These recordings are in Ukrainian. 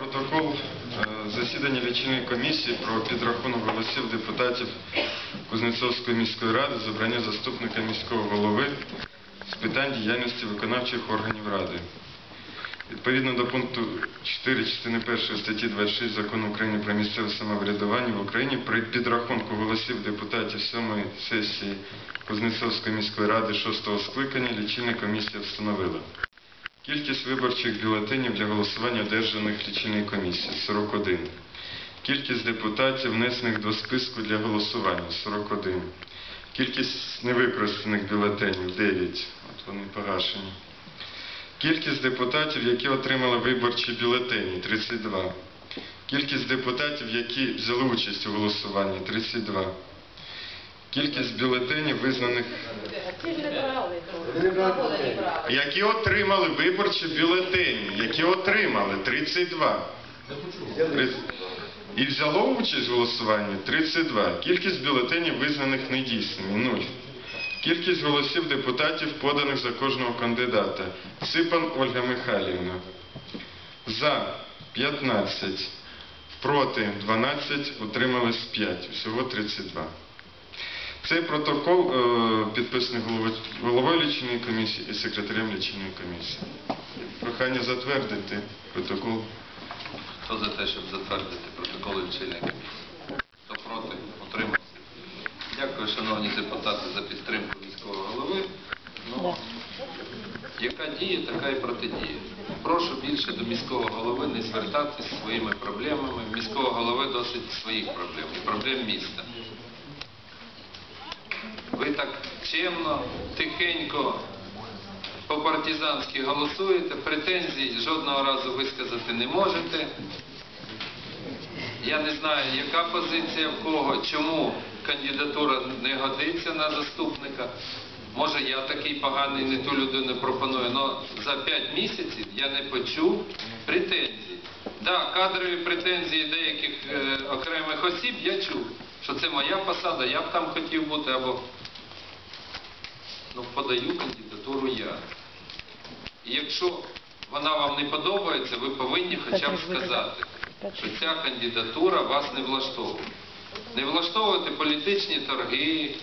Протокол е, засідання лічильної комісії про підрахунок голосів депутатів Кузнецовської міської ради з обрання заступника міського голови з питань діяльності виконавчих органів ради. Відповідно до пункту 4 частини 1 статті 26 Закону України про місцеве самоврядування в Україні при підрахунку голосів депутатів 7 сесії Кузнецовської міської ради 6 скликання лічильна комісія встановила. Кількість виборчих бюлетенів для голосування одержаних лічильної комісії 41. Кількість депутатів, внесених до списку для голосування 41. Кількість невикористаних бюлетенів 9. От вони погашені. Кількість депутатів, які отримали виборчі бюлетені 32. Кількість депутатів, які взяли участь у голосуванні 32. Кількість бюлетенів, визнаних які отримали виборчі бюлетені, які отримали 32. І взяло участь в голосуванні 32. Кількість бюлетенів визнаних недійсними 0. Кількість голосів депутатів, поданих за кожного кандидата. Сипан Ольга Михайлівна. За 15. Проти 12. Утрималось 5. Всього 32. Цей протокол е, підписаний головою, лічильної комісії і секретарем лічильної комісії. Прохання затвердити протокол. Хто за те, щоб затвердити протоколи лічильної комісії? Хто проти? Утримався. Дякую, шановні депутати, за підтримку міського голови. Ну, яка діє, така і протидіє. Прошу більше до міського голови не звертатись зі своїми проблемами. Міського голови досить своїх проблем, і проблем міста. Ви так чемно, тихенько, по-партизанськи голосуєте, претензій жодного разу висказати не можете. Я не знаю, яка позиція в кого, чому кандидатура не годиться на заступника. Може, я такий поганий, не ту людину пропоную, але за 5 місяців я не почув претензій. Так, кадрові претензії деяких е, окремих осіб я чув, що це моя посада, я б там хотів бути, або ну, подаю кандидатуру я. І якщо вона вам не подобається, ви повинні хоча б сказати, що ця кандидатура вас не влаштовує. Не влаштовуєте політичні торги,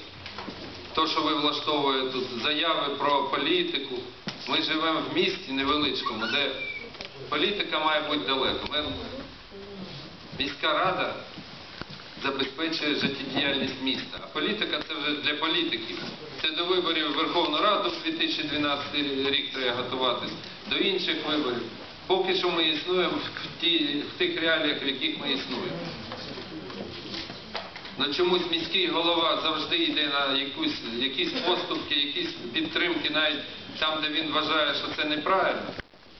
то, що ви влаштовуєте тут заяви про політику. Ми живемо в місті невеличкому, де політика має бути далеко. Ми, міська рада забезпечує життєдіяльність міста. А політика це вже для політиків. Це до виборів Верховну Раду в 2012 рік треба готуватись, до інших виборів. Поки що ми існуємо в, ті, в тих реаліях, в яких ми існуємо. Ну чомусь міський голова завжди йде на якусь, якісь поступки, якісь підтримки, навіть там, де він вважає, що це неправильно.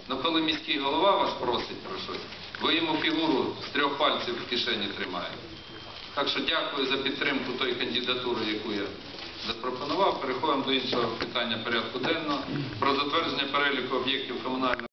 Ну коли міський голова вас просить про щось, ви йому фігуру з трьох пальців в кишені тримаєте. Так що дякую за підтримку тої кандидатури, яку я запропонував. Переходимо до іншого питання порядку денного про затвердження переліку об'єктів комунальної